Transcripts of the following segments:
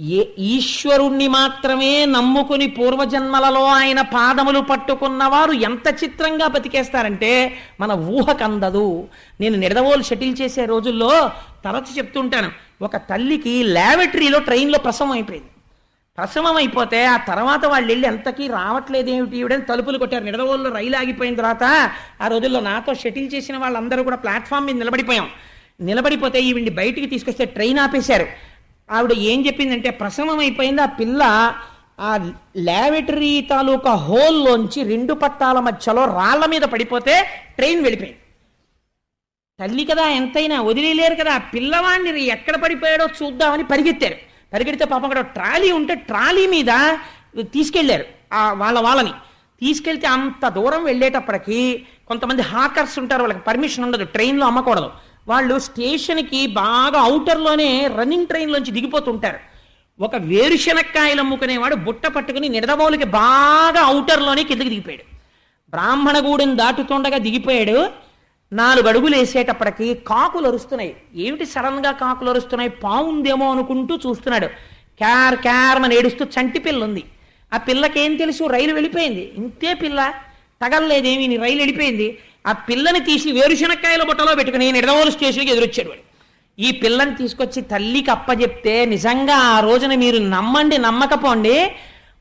ఏ ఈశ్వరుణ్ణి మాత్రమే నమ్ముకుని పూర్వజన్మలలో ఆయన పాదములు పట్టుకున్నవారు ఎంత చిత్రంగా బతికేస్తారంటే మన ఊహకందదు నేను నిడదవోలు షటిల్ చేసే రోజుల్లో తరచు చెప్తుంటాను ఒక తల్లికి ల్యాబొటరీలో ట్రైన్లో ప్రసవం అయిపోయింది. ప్రసవం అయిపోతే ఆ తర్వాత వాళ్ళు వెళ్ళి ఎంతకీ రావట్లేదు ఏమిటి ఈవిడని తలుపులు కొట్టారు. నిడదవోళ్ళు రైలు ఆగిపోయిన తర్వాత ఆ రోజుల్లో నాతో షటిల్ చేసిన వాళ్ళందరూ కూడా ప్లాట్ఫామ్ మీద నిలబడిపోయాం. నిలబడిపోతే ఈవిడిని బయటికి తీసుకొస్తే ట్రైన్ ఆపేశారు. ఆవిడ ఏం చెప్పిందంటే ప్రసవం అయిపోయింది ఆ పిల్ల ఆ ల్యాబొటరీ తాలూకా హోల్లోంచి రెండు పట్టాల మధ్యలో రాళ్ళ మీద పడిపోతే ట్రైన్ వెళ్ళిపోయింది. తల్లి కదా ఎంతైనా వదిలేలేరు కదా ఆ పిల్లవాడిని ఎక్కడ పడిపోయాడో చూద్దామని పరిగెత్తారు. పరిగెడితే పాపం అక్కడ ట్రాలీ ఉంటే ట్రాలీ మీద తీసుకెళ్ళారు ఆ వాళ్ళ వాళ్ళని. తీసుకెళ్తే అంత దూరం వెళ్ళేటప్పటికి కొంతమంది హాకర్స్ ఉంటారు వాళ్ళకి పర్మిషన్ ఉండదు ట్రైన్లో అమ్మకూడదు. వాళ్ళు స్టేషన్కి బాగా అవుటర్లోనే రన్నింగ్ ట్రైన్లోంచి దిగిపోతుంటారు. ఒక వేరుశనక్కాయలు అమ్ముకునేవాడు బుట్ట పట్టుకుని నిడదవోలికి బాగా అవుటర్లోనే కిందకి దిగిపోయాడు. బ్రాహ్మణగూడెం దాటుతుండగా దిగిపోయాడు. నాలుగు అడుగులు వేసేటప్పటికి కాకులు అరుస్తున్నాయి. ఏమిటి సడన్గా కాకులు అరుస్తున్నాయి? పావుందేమో అనుకుంటూ చూస్తున్నాడు. క్యార్ క్యార్ అని ఏడుస్తూ చంటి పిల్ల ఉంది ఆ పిల్లకేం తెలుసు? రైలు వెళ్ళిపోయింది. ఇంతే పిల్ల. తగలలేదేమి? రైలు వెళ్ళిపోయింది. ఆ పిల్లని తీసి వేరుశనక్కాయల బుట్టలో పెట్టుకుని నిడదవోలు స్టేషన్కి ఎదురొచ్చాడు వాడు. ఈ పిల్లని తీసుకొచ్చి తల్లికి అప్పచెప్తే నిజంగా ఆ రోజున మీరు నమ్మండి నమ్మకపోండి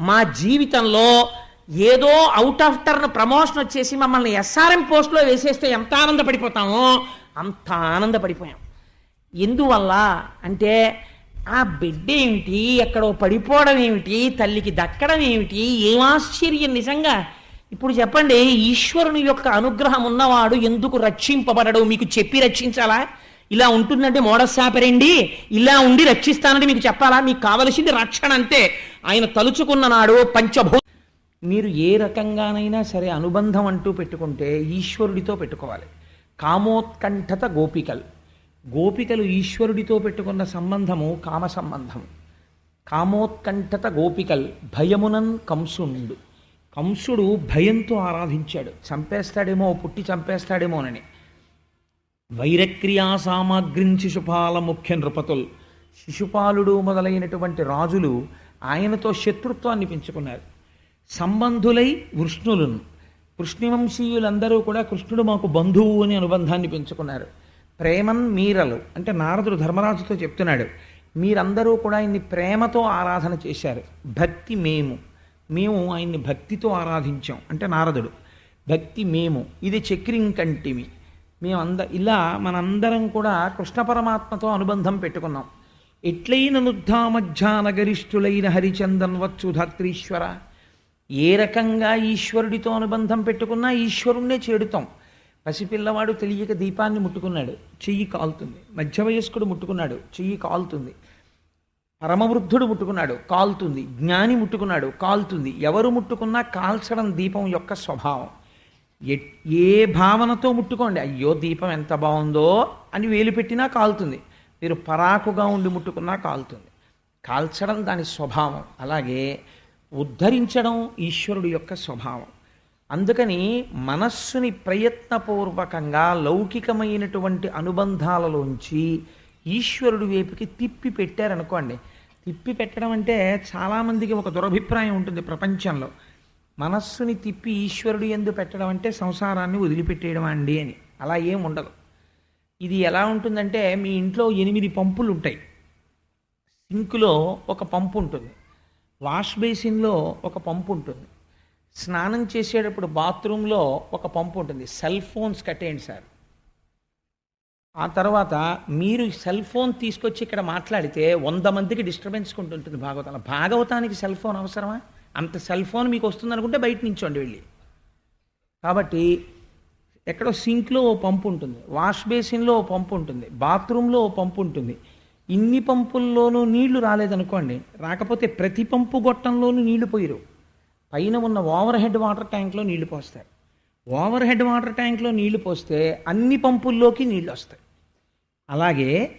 మా జీవితంలో ఏదో అవుట్ ఆఫ్ టర్న్ ప్రమోషన్ వచ్చేసి మమ్మల్ని ఎస్ఆర్ఎం పోస్ట్లో వేసేస్తే ఎంత ఆనందపడిపోతామో అంత ఆనందపడిపోయాం. ఎందువల్ల అంటే ఆ బిడ్డ ఏమిటి ఎక్కడో పడిపోవడం ఏమిటి తల్లికి దక్కడం ఏమిటి ఏం ఆశ్చర్యం నిజంగా. ఇప్పుడు చెప్పండి ఈశ్వరుని యొక్క అనుగ్రహం ఉన్నవాడు ఎందుకు రక్షింపబడడు? మీకు చెప్పి రక్షించాలా? ఇలా ఉంటుందంటే మోడసాపరండి ఇలా ఉండి రక్షిస్తానని మీకు చెప్పాలా? మీకు కావలసింది రక్షణ అంతే. ఆయన తలుచుకున్న నాడు పంచభూ మీరు ఏ రకంగానైనా సరే అనుబంధం అంటూ పెట్టుకుంటే ఈశ్వరుడితో పెట్టుకోవాలి. కామోత్కంఠత గోపికలు. గోపికలు ఈశ్వరుడితో పెట్టుకున్న సంబంధము కామ సంబంధము కామోత్కంఠత గోపికల్. భయమునన్ కంసుండు. కంసుడు భయంతో ఆరాధించాడు. చంపేస్తాడేమో పుట్టి చంపేస్తాడేమోనని. వైరక్రియా సామాగ్రిం శిశుపాల ముఖ్య నృపతుల్. శిశుపాలుడు మొదలైనటువంటి రాజులు ఆయనతో శత్రుత్వాన్ని పెంచుకున్నారు. సంబంధులై వృష్ణులను. కృష్ణవంశీయులందరూ కూడా కృష్ణుడు మాకు బంధువు అని అనుబంధాన్ని పెంచుకున్నారు. ప్రేమన్ మీరలు. అంటే నారదుడు ధర్మరాజుతో చెప్తున్నాడు. మీరందరూ కూడా ఇన్ని ప్రేమతో ఆరాధన చేశారు. భక్తి మేము. మేము ఆయన్ని భక్తితో ఆరాధించాం. అంటే నారదుడు భక్తి మేము ఇది చక్రింకంటిమి. మేమంద ఇలా మనందరం కూడా కృష్ణ పరమాత్మతో అనుబంధం పెట్టుకున్నాం. ఎట్లైన నుద్ధామధ్యానగరిష్ఠులైన హరిచందన్ వచ్చు ధాత్రీశ్వర? ఏ రకంగా ఈశ్వరుడితో అనుబంధం పెట్టుకున్నా ఈశ్వరుణ్ణే చేడుతాం పసిపిల్లవాడు తెలియక దీపాన్ని ముట్టుకున్నాడు. చెయ్యి కాలుతుంది. మధ్య వయస్కుడు ముట్టుకున్నాడు. చెయ్యి కాలుతుంది. పరమవృద్ధుడు ముట్టుకున్నాడు కాలుతుంది. జ్ఞాని ముట్టుకున్నాడు కాలుతుంది. ఎవరు ముట్టుకున్నా కాల్చడం దీపం యొక్క స్వభావం. ఏ ఏ భావనతో ముట్టుకోండి అయ్యో దీపం ఎంత బాగుందో అని వేలు పెట్టినా కాలుతుంది. మీరు పరాకుగా ఉండి ముట్టుకున్నా కాలుతుంది. కాల్చడం దాని స్వభావం. అలాగే ఉద్ధరించడం ఈశ్వరుడు యొక్క స్వభావం. అందుకని మనస్సుని ప్రయత్నపూర్వకంగా లౌకికమైనటువంటి అనుబంధాలలోంచి ఈశ్వరుడి వైపుకి తిప్పి పెట్టారనుకోండి తిప్పి పెట్టడం అంటే చాలామందికి ఒక దురభిప్రాయం ఉంటుంది ప్రపంచంలో. మనస్సుని తిప్పి ఈశ్వరుడు ఎందు పెట్టడం అంటే సంసారాన్ని వదిలిపెట్టేయడం అండి అని. అలా ఏం ఉండదు. ఇది ఎలా ఉంటుందంటే మీ ఇంట్లో ఎనిమిది పంపులు ఉంటాయి. సింక్లో ఒక పంపు ఉంటుంది. వాష్ బేసిన్లో ఒక పంపు ఉంటుంది. స్నానం చేసేటప్పుడు బాత్రూంలో ఒక పంపు ఉంటుంది. సెల్ ఫోన్స్ కట్టేయండి సార్. ఆ తర్వాత మీరు సెల్ ఫోన్ తీసుకొచ్చి ఇక్కడ మాట్లాడితే వంద మందికి డిస్టర్బెన్స్ ఉంటుంది భాగవతం భాగవతానికి సెల్ ఫోన్ అవసరమా? అంత సెల్ ఫోన్ మీకు వస్తుంది అనుకుంటే బయట నుంచోండి వెళ్ళి. కాబట్టి ఎక్కడో సింక్లో ఓ పంపు ఉంటుంది. వాష్ బేసిన్లో ఓ పంపు ఉంటుంది. బాత్రూంలో ఓ పంపు ఉంటుంది. ఇన్ని పంపుల్లోనూ నీళ్ళు రాలేదనుకోండి రాకపోతే ప్రతి పంపు గొట్టంలోనూ నీళ్ళు పోయిరు. పైన ఉన్న ఓవర్ హెడ్ వాటర్ ట్యాంక్లో నీళ్ళు పోస్తాయి. ఓవర్ హెడ్ వాటర్ ట్యాంక్లో నీళ్ళు పోస్తే అన్ని పంపుల్లోకి నీళ్ళు వస్తాయి. అలాగే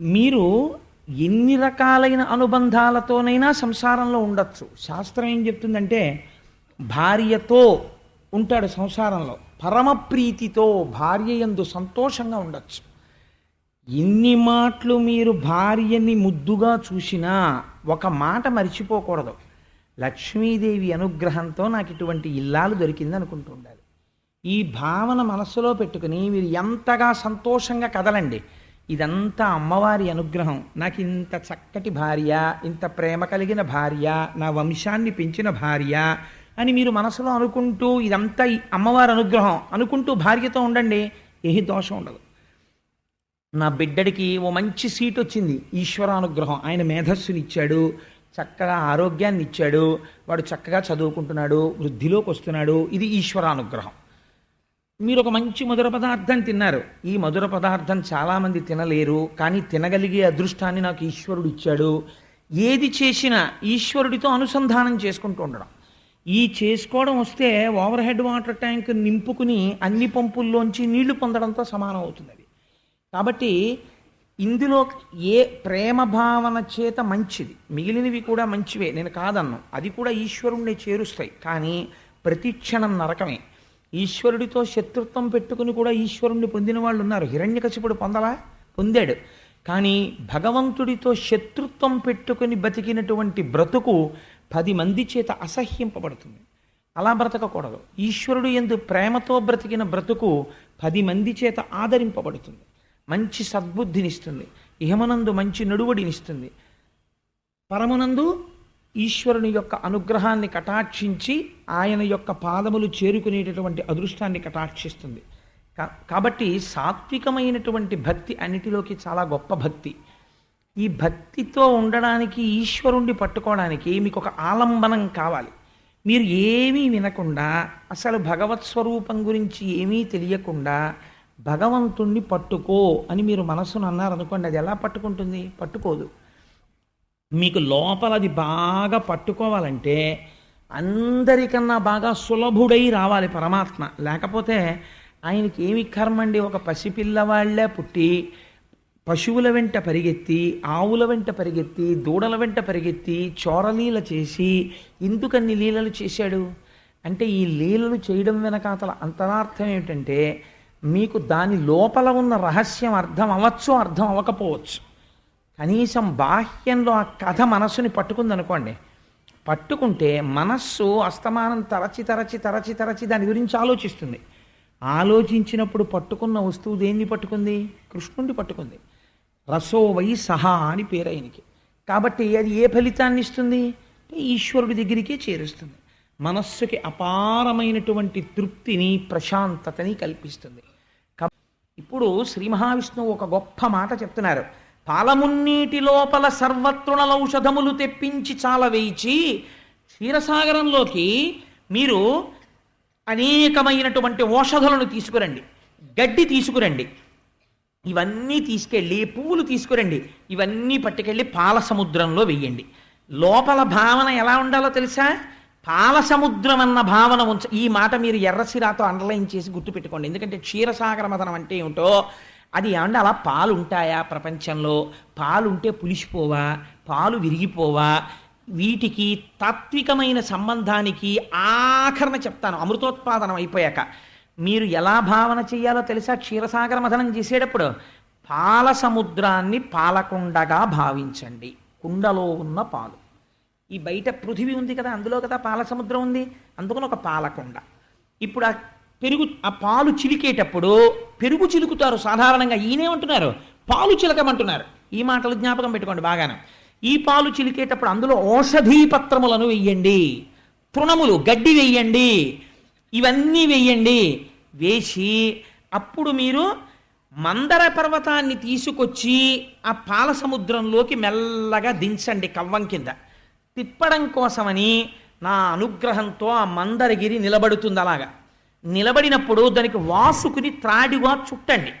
మీరు ఎన్ని రకాలైన అనుబంధాలతోనైనా సంసారంలో ఉండొచ్చు. శాస్త్రం ఏం చెప్తుందంటే భార్యతో ఉంటాడు సంసారంలో పరమప్రీతితో భార్య యందు సంతోషంగా ఉండొచ్చు. ఎన్ని మాటలు మీరు భార్యని ముద్దుగా చూసినా ఒక మాట మర్చిపోకూడదు. లక్ష్మీదేవి అనుగ్రహంతో నాకు ఇటువంటి ఇల్లాలు దొరికింది అనుకుంటూ ఉండాలి. ఈ భావన మనస్సులో పెట్టుకుని మీరు ఎంతగా సంతోషంగా కదలండి. ఇదంతా అమ్మవారి అనుగ్రహం. నాకు ఇంత చక్కటి భార్య ఇంత ప్రేమ కలిగిన భార్య నా వంశాన్ని పెంచిన భార్య అని మీరు మనసులో అనుకుంటూ ఇదంతా అమ్మవారి అనుగ్రహం అనుకుంటూ భార్యతో ఉండండి ఏ దోషం ఉండదు. నా బిడ్డడికి ఓ మంచి సీట్ వచ్చింది ఈశ్వరానుగ్రహం. ఆయన మేధస్సునిచ్చాడు చక్కగా ఆరోగ్యాన్ని ఇచ్చాడు వాడు చక్కగా చదువుకుంటున్నాడు వృద్ధిలోకి వస్తున్నాడు. ఇది ఈశ్వరానుగ్రహం. మీరు ఒక మంచి మధుర పదార్థం తిన్నారు. ఈ మధుర పదార్థం చాలామంది తినలేరు కానీ తినగలిగే అదృష్టాన్ని నాకు ఈశ్వరుడు ఇచ్చాడు. ఏది చేసినా ఈశ్వరుడితో అనుసంధానం చేసుకుంటూ ఉండడం. ఈ చేసుకోవడం వస్తే ఓవర్ హెడ్ వాటర్ ట్యాంక్ నింపుకుని అన్ని పంపుల్లోంచి నీళ్ళు పొందడంతో సమానం అవుతుంది అది. కాబట్టి ఇందులో ఏ ప్రేమ భావన చేత మంచిది? మిగిలినవి కూడా మంచివే. నేను కాదన్నాను అది కూడా ఈశ్వరుణ్ణి చేరుస్తాయి. కానీ ప్రతి క్షణం నరకమే. ఈశ్వరుడితో శత్రుత్వం పెట్టుకుని కూడా ఈశ్వరుణ్ణి పొందిన వాళ్ళు ఉన్నారు. హిరణ్యకశిపుడు పొందలా? పొందాడు. కానీ భగవంతుడితో శత్రుత్వం పెట్టుకుని బతికినటువంటి బ్రతుకు పది మంది చేత అసహ్యింపబడుతుంది. అలా బ్రతకకూడదు. ఈశ్వరుడు ఎందు ప్రేమతో బ్రతికిన బ్రతుకు పది మంది చేత ఆదరింపబడుతుంది. మంచి సద్బుద్ధినిస్తుంది. ఇహమనందు మంచి నడువడినిస్తుంది. పరమునందు ఈశ్వరుని యొక్క అనుగ్రహాన్ని కటాక్షించి ఆయన యొక్క పాదములు చేరుకునేటటువంటి అదృష్టాన్ని కటాక్షిస్తుంది. కాబట్టి సాత్వికమైనటువంటి భక్తి అన్నిటిలోకి చాలా గొప్ప భక్తి. ఈ భక్తితో ఉండడానికి ఈశ్వరుణ్ణి పట్టుకోవడానికి మీకు ఒక ఆలంబనం కావాలి. మీరు ఏమీ వినకుండా అసలు భగవత్ స్వరూపం గురించి ఏమీ తెలియకుండా భగవంతుణ్ణి పట్టుకో అని మీరు మనసును అన్నారనుకోండి అది ఎలా పట్టుకుంటుంది? పట్టుకోదు. మీకు లోపల అది బాగా పట్టుకోవాలంటే అందరికన్నా బాగా సులభుడై రావాలి పరమాత్మ. లేకపోతే ఆయనకి ఏమి కర్మండి? ఒక పసిపిల్లవాళ్ళే పుట్టి పశువుల వెంట పరిగెత్తి ఆవుల వెంట పరిగెత్తి దూడల వెంట పరిగెత్తి చోరలీల చేసి ఎందుకన్ని లీలలు చేశాడు? అంటే ఈ లీలలు చేయడం వెనకాతల అంతరార్థం ఏమిటంటే మీకు దాని లోపల ఉన్న రహస్యం అర్థం అవ్వచ్చు అర్థం అవ్వకపోవచ్చు. కనీసం బాహ్యంలో ఆ కథ మనస్సుని పట్టుకుందనుకోండి పట్టుకుంటే మనస్సు అస్తమానం తరచి తరచి తరచి తరచి దాని గురించి ఆలోచిస్తుంది. ఆలోచించినప్పుడు పట్టుకున్న వస్తువు దేన్ని పట్టుకుంది? కృష్ణుడిని పట్టుకుంది. రసోవై సహా అని పేరు ఆయనకి. కాబట్టి అది ఏ ఫలితాన్ని ఇస్తుంది? అంటే ఈశ్వరుడి దగ్గరికే చేరుస్తుంది. మనస్సుకి అపారమైనటువంటి తృప్తిని ప్రశాంతతని కల్పిస్తుంది. ఇప్పుడు శ్రీ మహావిష్ణువు ఒక గొప్ప మాట చెప్తున్నారు. పాలమున్నీటి లోపల సర్వత్రుణలౌషధములు తెప్పించి చాలా వేయించి క్షీరసాగరంలోకి మీరు అనేకమైనటువంటి ఔషధాలను తీసుకురండి. గడ్డి తీసుకురండి. ఇవన్నీ తీసుకెళ్ళి పువ్వులు తీసుకురండి. ఇవన్నీ పట్టుకెళ్ళి పాల సముద్రంలో వెయ్యండి. లోపల భావన ఎలా ఉండాలో తెలుసా? పాల సముద్రం అన్న భావన ఉంచ ఈ మాట మీరు ఎర్రసిరాతో అండర్లైన్ చేసి గుర్తుపెట్టుకోండి. ఎందుకంటే క్షీరసాగర మదనం అంటే ఏమిటో అది ఏమన్నా అలా పాలు ఉంటాయా ప్రపంచంలో? పాలు ఉంటే పులిసిపోవా? పాలు విరిగిపోవా? వీటికి తాత్వికమైన సంబంధానికి ఆఖరణ చెప్తాను. అమృతోత్పాదనం అయిపోయాక. మీరు ఎలా భావన చేయాలో తెలుసా? క్షీరసాగర మథనం చేసేటప్పుడు పాల సముద్రాన్ని పాలకుండగా భావించండి. కుండలో ఉన్న పాలు. ఈ బయట పృథివీ ఉంది కదా అందులో కదా పాల సముద్రం ఉంది? అందుకని ఒక పాలకుండ. ఇప్పుడు ఆ పెరుగు ఆ పాలు చిలికేటప్పుడు పెరుగు చిలుకుతారు సాధారణంగా. ఈయనేమంటున్నారు పాలు చిలకమంటున్నారు. ఈ మాటలు జ్ఞాపకం పెట్టుకోండి బాగానే. ఈ పాలు చిలికేటప్పుడు అందులో ఔషధీ పత్రములను వెయ్యండి తృణములు గడ్డి వెయ్యండి ఇవన్నీ వెయ్యండి వేసి అప్పుడు మీరు మందర పర్వతాన్ని తీసుకొచ్చి ఆ పాల సముద్రంలోకి మెల్లగా దించండి కవ్వం కింద. తిప్పడం కోసమని నా అనుగ్రహంతో ఆ మందరగిరి నిలబడుతుంది అలాగా నిలబడినప్పుడు దానికి వాసుకుని త్రాడిగా చుట్టండి.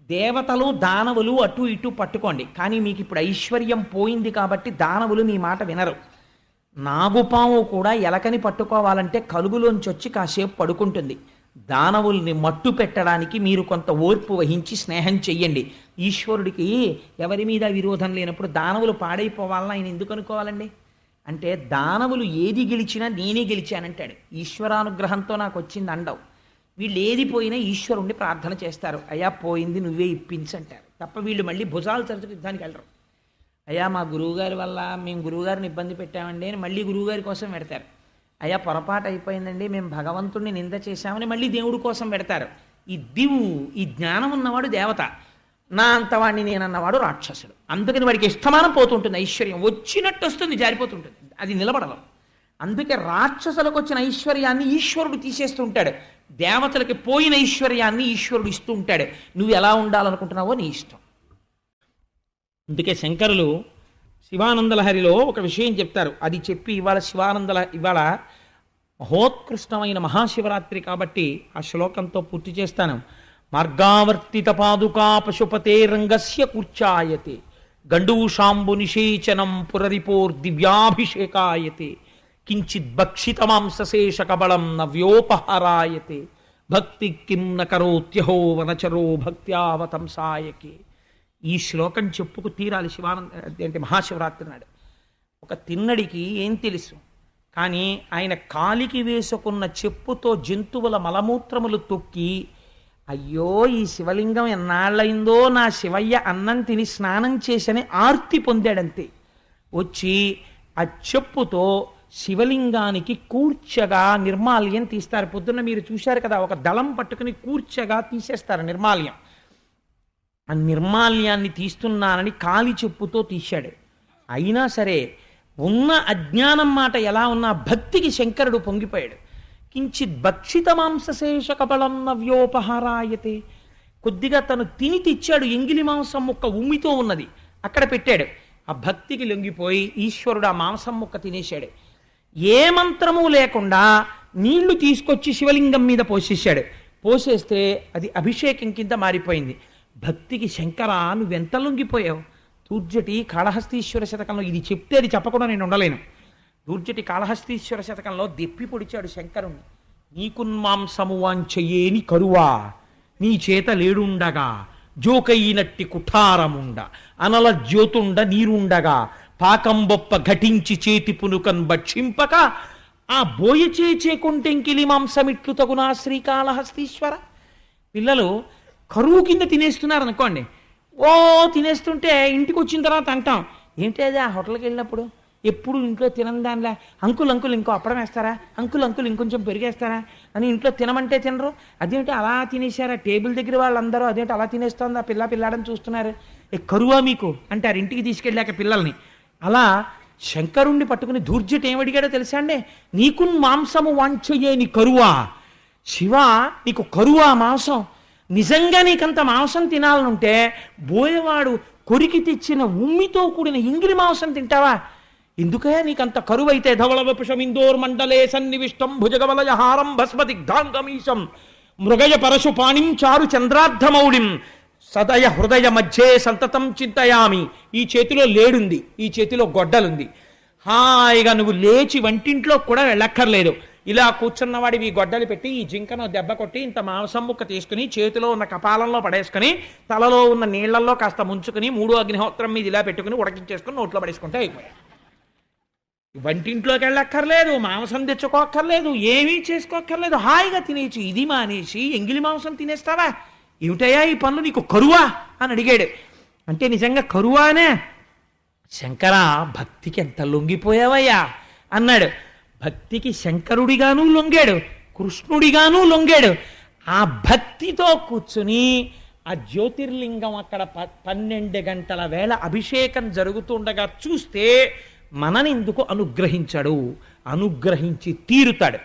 దేవతలు దానవులు అటు ఇటు పట్టుకోండి. కానీ మీకు ఇప్పుడు ఐశ్వర్యం పోయింది కాబట్టి దానవులు మీ మాట వినరు. నాగుపాము కూడా ఎలకని పట్టుకోవాలంటే కలుగులోంచి వచ్చి కాసేపు పడుకుంటుంది. దానవుల్ని మట్టు పెట్టడానికి మీరు కొంత ఓర్పు వహించి స్నేహం చెయ్యండి. ఈశ్వరుడికి ఎవరి మీద విరోధం లేనప్పుడు దానవులు పాడైపోవాలని ఆయన ఎందుకు అనుకోవాలండి? అంటే దానవులు ఏది గెలిచినా నేనే గెలిచానంటాడు. ఈశ్వరానుగ్రహంతో నాకు వచ్చింది అండవు. వీళ్ళు ఏది పోయినా ఈశ్వరుణ్ణి ప్రార్థన చేస్తారు. అయ్యా పోయింది నువ్వే ఇప్పించంటారు. తప్ప వీళ్ళు మళ్ళీ భుజాలు తరచుకు యుద్ధానికి వెళ్ళరు. అయ్యా మా గురువుగారి వల్ల మేము గురువుగారిని ఇబ్బంది పెట్టామండి అని మళ్ళీ గురువుగారి కోసం పెడతారు. అయ్యా పొరపాటు అయిపోయిందండి మేము భగవంతుడిని నింద చేశామని మళ్ళీ దేవుడి కోసం పెడతారు. ఈ దివు ఈ జ్ఞానం ఉన్నవాడు దేవత. నా అంతవాడిని నేనన్నవాడు రాక్షసుడు. అందుకని వాడికి ఇష్టమానం పోతుంటుంది ఐశ్వర్యం. వచ్చినట్టు వస్తుంది జారిపోతుంటుంది. అది నిలబడదు అందుకే రాక్షసులకు వచ్చిన ఐశ్వర్యాన్ని ఈశ్వరుడు తీసేస్తూ ఉంటాడు దేవతలకి పోయిన ఐశ్వర్యాన్ని ఈశ్వరుడు ఇస్తూ ఉంటాడు నువ్వు ఎలా ఉండాలనుకుంటున్నావో నీ ఇష్టం. అందుకే శంకరులు శివానందలహరిలో ఒక విషయం చెప్తారు. అది చెప్పి ఇవాళ శివానందల ఇవాళ మహోత్కృష్టమైన మహాశివరాత్రి కాబట్టి ఆ శ్లోకంతో పూర్తి చేస్తాను. మార్గావర్తిత పాదుకా పశుపతే రంగస్య కూర్చాయతే. గండూషాంబు నిషేచనం పురరిపోర్దివ్యాభిషేకాయతే. కించిత్ భక్షిత మాంసశేష కబళం నవ్యోపహరాయతే భక్తి కిం న కరోత్యహో వనచరో భక్త్యావతంసాయకే ఈ శ్లోకం చెప్పుకు తీరాలి శివానంద అంటే మహాశివరాత్రి నాడు. ఒక తిన్నడికి ఏం తెలుసు? కానీ ఆయన కాలికి వేసుకున్న చెప్పుతో జంతువుల మలమూత్రములు తొక్కి అయ్యో ఈ శివలింగం ఎన్నాళ్ళయిందో నా శివయ్య అన్నం తిని స్నానం చేసని ఆర్తి పొందాడంతే. వచ్చి ఆ చెప్పుతో శివలింగానికి కూర్చగా నిర్మాల్యం తీస్తారు. పొద్దున్న మీరు చూశారు కదా ఒక దళం పట్టుకుని కూర్చగా తీసేస్తారు నిర్మాల్యం. ఆ నిర్మాల్యాన్ని తీస్తున్నానని కాలి చెప్పుతో తీశాడు. అయినా సరే ఉన్న అజ్ఞానం మాట ఎలా ఉన్నా భక్తికి శంకరుడు పొంగిపోయాడు. కించిత్ భక్షిత మాంసశేష కబళం నవ్యోపహారాయతే కొద్దిగా తను తిని తెచ్చాడు ఎంగిలి మాంసం ముక్క ఉమ్మితో ఉన్నది. అక్కడ పెట్టాడు. ఆ భక్తికి లొంగిపోయి ఈశ్వరుడు ఆ మాంసం ముక్క తినేశాడు. ఏ మంత్రము లేకుండా నీళ్ళు తీసుకొచ్చి శివలింగం మీద పోసేశాడు. పోసేస్తే అది అభిషేకం కింద మారిపోయింది. భక్తికి శంకర నువ్వెంత లొంగిపోయావు? తూర్జటి కాళహస్తీశ్వర శతకంలో ఇది చెప్తే అది చెప్పకుండా నేను ఉండలేను. దూర్జటి కాళహస్తీశ్వర శతకంలో దెప్పి పొడిచాడు శంకరుణ్ణి. నీకున్మాంసము వాంచయేని కరువా నీ చేత లేడుండగా జోకయినట్టి కుఠారముండ అనల జ్యోతుండ నీరుండగా పాకంబొప్ప ఘటించి చేతి పునుకన్ భక్షింపక ఆ బోయ చేచే కొంటెంకిలి మాంసమిట్లు తగునా శ్రీకాళహస్తీశ్వర. పిల్లలు కరువు కింద తినేస్తున్నారు అనుకోండి ఓ తినేస్తుంటే ఇంటికి వచ్చిన తర్వాత అంటాం ఏంటి అది ఆ హోటల్కి వెళ్ళినప్పుడు ఎప్పుడు ఇంట్లో తినని దానిలా అంకుల్ అంకుల్ ఇంకో అప్పడం వేస్తారా? అంకుల్ అంకుల్ ఇంకొంచెం పెరిగేస్తారా? అని ఇంట్లో తినమంటే తినరు. అదేంటి అలా తినేశారా? టేబుల్ దగ్గర వాళ్ళందరూ అదేంటి అలా తినేస్తోంది? ఆ పిల్ల పిల్లాడని చూస్తున్నారు. ఏ కరువా మీకు? అంటారు ఇంటికి తీసుకెళ్ళాక పిల్లల్ని. అలా శంకరుణ్ణి పట్టుకుని దూర్జట ఏమడిగాడో తెలుసా అండి? నీకు మాంసము వాంఛయే నీ కరువా. శివ నీకు కరువా మాంసం. నిజంగా నీకంత మాంసం తినాలనుంటే బోయవాడు కొరికి తెచ్చిన ఉమ్మితో కూడిన ఇంగిలి మాంసం తింటావా? ఎందుకే నీకంత కరువైతే ధవళ వపుషమిందోర్ మండలే సన్నివిష్టం భుజగవలయ హారం భస్మదిగ్ధాంగమీశం మృగయ పరశు పాణిం చారు చంద్రార్ధమౌళిం. సదయ హృదయ మధ్యే సంతతం చింతయామి. ఈ చేతిలో లేడుంది. ఈ చేతిలో గొడ్డలుంది. హాయిగా నువ్వు లేచి వంటింట్లో కూడా వెళ్ళక్కర్లేదు. ఇలా కూర్చున్నవాడివి ఈ గొడ్డలు పెట్టి ఈ జింకను దెబ్బ కొట్టి ఇంత మాంసం ముక్క తీసుకుని చేతిలో ఉన్న కపాలంలో పడేసుకుని తలలో ఉన్న నీళ్ళలో కాస్త ముంచుకుని మూడు అగ్నిహోత్రం మీద ఇలా పెట్టుకుని ఉడకించేసుకుని నోట్లో పడేసుకుంటే అయిపోయాయి. వంటింట్లోకి వెళ్ళక్కర్లేదు మాంసం తెచ్చుకోక్కర్లేదు ఏమీ చేసుకోక్కర్లేదు. హాయిగా తినేచ్చు ఇది మానేసి ఎంగిలి మాంసం తినేస్తావా? ఏమిటయ్యా ఈ పనులు? నీకు కరువా? అని అడిగాడు. అంటే నిజంగా కరువానే? శంకర భక్తికి ఎంత లొంగిపోయావయ్యా? అన్నాడు. భక్తికి శంకరుడిగాను లొంగాడు కృష్ణుడిగాను లొంగాడు. ఆ భక్తితో కూర్చుని ఆ జ్యోతిర్లింగం అక్కడ ప- పన్నెండు గంటల వేళ అభిషేకం జరుగుతుండగా చూస్తే మనని ఎందుకు అనుగ్రహించాడు? అనుగ్రహించి తీరుతాడు.